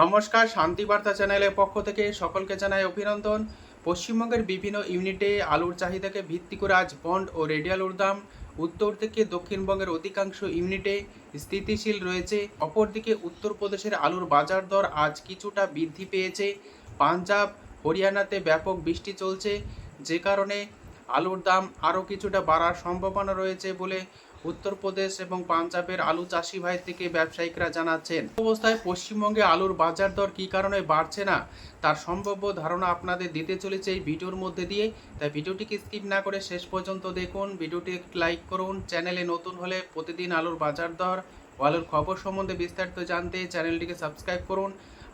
নমস্কার শান্তিবার্তা চ্যানেলের পক্ষ থেকে সকলকে জানাই অভিনন্দন। পশ্চিমবঙ্গের বিভিন্ন ইউনিটে আলুর চাহিদাকে ভিত্তি করে আজ বন্ড ও রেডি আলুর দাম উত্তর থেকে দক্ষিণবঙ্গের অধিকাংশ ইউনিটে স্থিতিশীল রয়েছে। অপরদিকে উত্তরপ্রদেশের আলুর বাজার দর আজ কিছুটা বৃদ্ধি পেয়েছে। পাঞ্জাব, হরিয়ানাতে ব্যাপক বৃষ্টি চলছে। যে কারণে আলুর দাম আরও কিছুটা বাড়ার সম্ভাবনা রয়েছে বলে উত্তরপ্রদেশ এবং পাঞ্জাবের আলু চাষি ভাই থেকে ব্যবসায়িকরা জানাচ্ছেন, অবস্থায় পশ্চিমবঙ্গে আলুর বাজার দর কী কারণে বাড়ছে না? তার সম্ভাব্য ধারণা আপনাদের দিতে চলেছে এই ভিডিওর মধ্যে দিয়ে। তাই ভিডিওটিকে স্কিপ না করে শেষ পর্যন্ত দেখুন। ভিডিওটি লাইক করুন। চ্যানেলে নতুন হলে প্রতিদিন আলুর বাজার দর ও আলুর খবর সম্বন্ধে বিস্তারিত জানতে চ্যানেলটিকে সাবস্ক্রাইব করুন।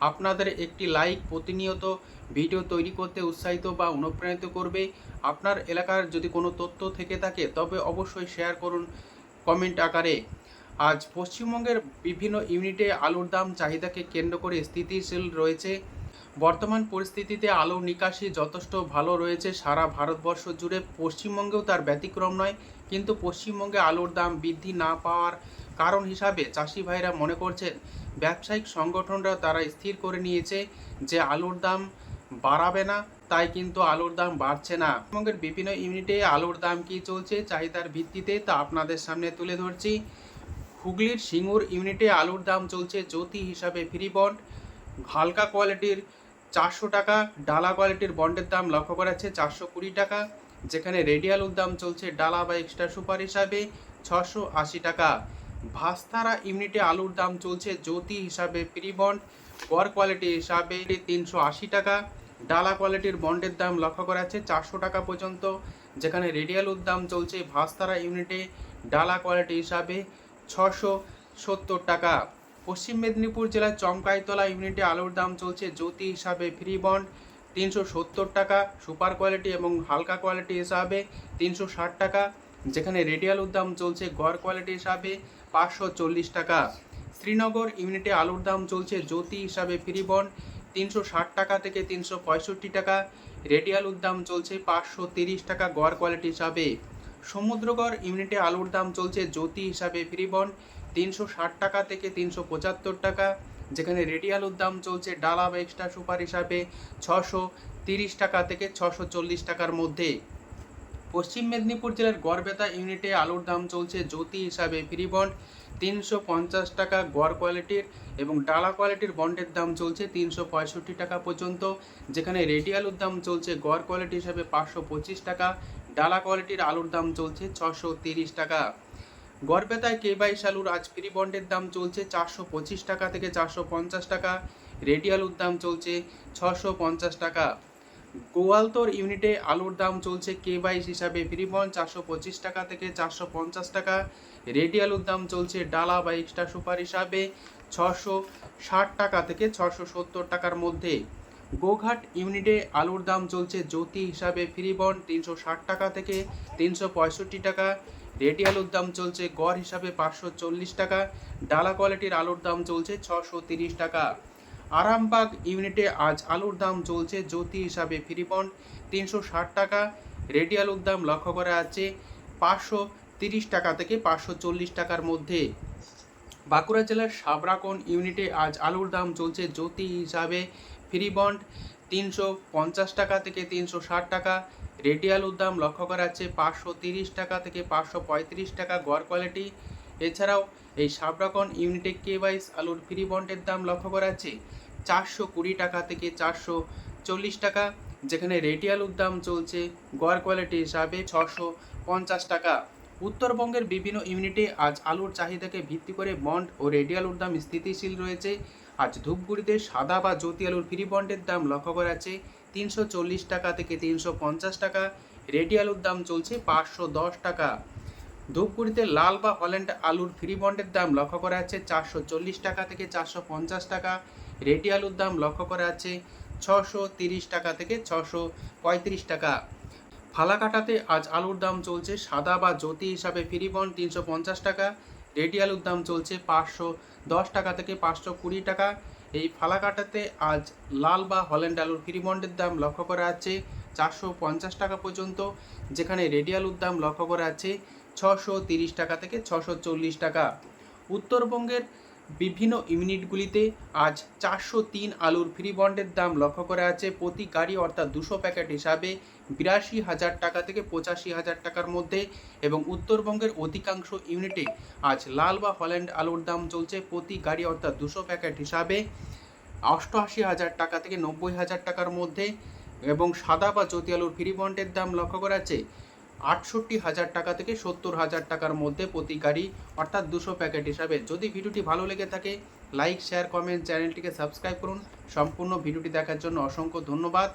আপনাদের একটি লাইক প্রতিনিয়ত ভিডিও তৈরি করতে উৎসাহিত বা অনুপ্রাণিত করবে। আপনার এলাকার যদি কোনো তথ্য থেকে থাকে, তবে অবশ্যই শেয়ার করুন। কমেন্ট আকারে। আজ পশ্চিমবঙ্গের বিভিন্ন ইউনিটে আলুর দাম চাহিদাকে কেন্দ্র করে স্থিতিশীল রয়েছে। বর্তমান পরিস্থিতিতে আলুর নিকাশি যথেষ্ট ভালো রয়েছে। সারা ভারতবর্ষ জুড়ে পশ্চিমবঙ্গেও তার ব্যতিক্রম নয়, কিন্তু পশ্চিমবঙ্গে আলুর দাম বৃদ্ধি না পাওয়ার কারণ হিসাবে চাষি ভাইরা মনে করছেন, ব্যবসায়িক সংগঠনরা তারা স্থির করে নিয়েছে যে আলুর দাম বাড়াবে না, তাই কিন্তু আলুর দাম বাড়ছে না। পশ্চিমবঙ্গের বিভিন্ন ইউনিটে আলুর দাম কি চলছে চাহিদার ভিত্তিতে তা আপনাদের সামনে তুলে ধরছি। হুগলির সিঙ্গুর ইউনিটে আলুর দাম চলছে জ্যোতি হিসাবে ফ্রি বন্ড। হালকা কোয়ালিটির চারশো টাকা, ডালা কোয়ালিটির বন্ডের দাম লক্ষ্য করা যাচ্ছে চারশো কুড়ি টাকা। যেখানে রেডি আলুর দাম চলছে ডালা বা এক্সট্রা সুপার হিসাবে ছশো আশি টাকা। ভাস্তারা ইউনিটে আলুর দাম চলছে জ্যোতি হিসাবে ফ্রি বন্ড। গড় কোয়ালিটি হিসাবে তিনশো আশি টাকা। ডালা কোয়ালিটির বন্ডের দাম লক্ষ্য করা যাচ্ছে। চারশো টাকা পর্যন্ত যেখানে রেডি আলুর দাম চলছে। ভাস্তারা ইউনিটে ডালা কোয়ালিটি হিসাবে ছশো সত্তর টাকা। পশ্চিম মেদিনীপুর জেলার চমকাইতলা ইউনিটে আলুর দাম চলছে জ্যোতি হিসাবে ফ্রি বন্ড তিনশো সত্তর টাকা, সুপার কোয়ালিটি এবং হালকা কোয়ালিটি হিসাবে তিনশো ষাট টাকা। যেখানে রেডি আলুর দাম চলছে গড় কোয়ালিটি হিসাবে পাঁচশো চল্লিশ টাকা। শ্রীনগর ইউনিটে আলুর দাম চলছে জ্যোতি হিসাবে ফ্রি বন্ড তিনশো ষাট টাকা থেকে তিনশো পঁয়ষট্টি টাকা। রেডি আলুর দাম চলছে পাঁচশো তিরিশ টাকা গড় কোয়ালিটি হিসাবে। সমুদ্রগড় ইউনিটে আলুর দাম চলছে জ্যোতি হিসাবে ফ্রি বন্ড তিনশো ষাট টাকা থেকে তিনশো পঁচাত্তর টাকা। যেখানে রেডি আলুর দাম চলছে ডালা বা এক্সট্রা সুপার হিসাবে ছশো তিরিশ টাকা থেকে ছশো চল্লিশ টাকার মধ্যে। পশ্চিম মেদিনীপুর জেলার গড়বেতা ইউনিটে আলুর দাম চলছে জ্যোতি হিসাবে ফ্রি বন্ড তিনশো পঞ্চাশ টাকা গড় কোয়ালিটির এবং ডালা কোয়ালিটির বন্ডের দাম চলছে তিনশো পঁয়ষট্টি টাকা পর্যন্ত, যেখানে রেডি আলুর দাম চলছে গড় কোয়ালিটি হিসাবে পাঁচশো পঁচিশ টাকা, ডালা কোয়ালিটির আলুর দাম চলছে ছশো তিরিশ টাকা। গড়বেতায় কে বাইশ আলুর আজ ফ্রি বন্ডের দাম চলছে চারশো পঁচিশ টাকা থেকে চারশো পঞ্চাশ টাকা রেডি আলুর দাম চলছে ছশো পঞ্চাশ টাকা। গোয়ালতোর ইউনিটে আলুর দাম চলছে কে বাইশ হিসাবে। ফ্রি বন্ড চারশো পঁচিশ টাকা থেকে চারশো পঞ্চাশ টাকা। রেডি আলুর দাম চলছে ডালা বা এক্সট্রা সুপার হিসাবে ছশো ষাট টাকা থেকে ছশো সত্তর টাকার মধ্যে। গোঘাট ইউনিটে আলুর দাম চলছে জ্যোতি হিসাবে। ফ্রি বন্ড তিনশো ষাট টাকা থেকে তিনশো পঁয়ষট্টি টাকা। রেডি আলুর দাম চলছে গড় হিসাবে পাঁচশো চল্লিশ টাকা। ডালা কোয়ালিটির আলুর দাম চলছে ছশো তিরিশ টাকা। আরামবাগ ইউনিটে আজ আলুর দাম চলছে জ্যোতি হিসাবে ফ্রি বন্ড তিনশো ষাট টাকা। রেডি আলুর দাম লক্ষ্য করা আছে পাঁচশো তিরিশ টাকা থেকে পাঁচশো চল্লিশ টাকার মধ্যে। বাঁকুড়া জেলার সাবরাকোন ইউনিটে আজ আলুর দাম চলছে জ্যোতি হিসাবে ফ্রি বন্ড তিনশো পঞ্চাশ টাকা থেকে তিনশো ষাট টাকা। রেডি আলুর দাম লক্ষ্য করা যাচ্ছে পাঁচশো তিরিশ টাকা থেকে পাঁচশো পঁয়ত্রিশ টাকা। গড় কোয়ালিটি এছাড়াও এই সাবরাকন ইউনিটে কে বাইশ আলুর ফ্রি বন্ডের দাম লক্ষ্য করা যাচ্ছে। চারশো কুড়ি টাকা থেকে চারশো চল্লিশ টাকা, যেখানে রেডি আলুর দাম চলছে গড় কোয়ালিটি হিসাবে ছশো পঞ্চাশ টাকা। উত্তরবঙ্গের বিভিন্ন ইউনিটে আজ আলুর চাহিদাকে ভিত্তি করে বন্ড ও রেডি আলুর দাম স্থিতিশীল রয়েছে। আজ ধূপগুড়িতে সাদা বা জ্যোতি আলুর ফ্রি বন্ডের দাম লক্ষ্য করা যাচ্ছে তিনশো চল্লিশ টাকা থেকে তিনশো পঞ্চাশ টাকা। রেডি আলুর দাম চলছে পাঁচশো দশ টাকা। ধূপগুড়িতে লাল বা হল্যান্ড আলুর ফ্রি বন্ডের দাম লক্ষ্য করা যাচ্ছে চারশো চল্লিশ টাকা থেকে চারশো পঞ্চাশ টাকা। রেডি আলুর দাম লক্ষ্য করা যাচ্ছে ছশো তিরিশ টাকা থেকে ছশো পঁয়ত্রিশ টাকা। ফালাকাটাতে আজ আলুর দাম চলছে সাদা বা জ্যোতি হিসাবে ফ্রি বন্ড তিনশো পঞ্চাশ টাকা। রেডি আলুর দাম চলছে পাঁচশো দশ টাকা থেকে পাঁচশো কুড়ি টাকা। এই ফালাকাটাতে আজ লাল বা হল্যান্ড আলুর ফ্রি বন্ডের দাম লক্ষ্য করা যাচ্ছে চারশো পঞ্চাশ টাকা পর্যন্ত, যেখানে রেডি আলুর দাম লক্ষ্য করা যাচ্ছে ছশো তিরিশ টাকা থেকে ছশো চল্লিশ টাকা। উত্তরবঙ্গের বিভিন্ন ইউনিটগুলিতে আজ চারশো তিন আলুর ফ্রি বন্ডের দাম লক্ষ্য করা আছে। প্রতি গাড়ি অর্থাৎ দুশো প্যাকেট হিসাবে বিরাশি হাজার টাকা থেকে পঁচাশি হাজার টাকার মধ্যে এবং উত্তরবঙ্গের অধিকাংশ ইউনিটে আজ লাল বা হল্যান্ড আলুর দাম চলছে। প্রতি গাড়ি অর্থাৎ দুশো প্যাকেট হিসাবে অষ্টআশি হাজার টাকা থেকে নব্বই হাজার টাকার মধ্যে এবং সাদা বা জ্যোতি আলুর ফ্রি বন্ডের দাম লক্ষ্য করা যাচ্ছে আটষট্টি হাজার টাকা থেকে সত্তর হাজার টাকার মধ্যে প্রতি গাড়ি, অর্থাৎ দুশো প্যাকেট হিসাবে। যদি ভিডিওটি ভালো লেগে থাকে, লাইক, শেয়ার, কমেন্ট, চ্যানেলটিকে সাবস্ক্রাইব করুন। সম্পূর্ণ ভিডিওটি দেখার জন্য অসংখ্য ধন্যবাদ।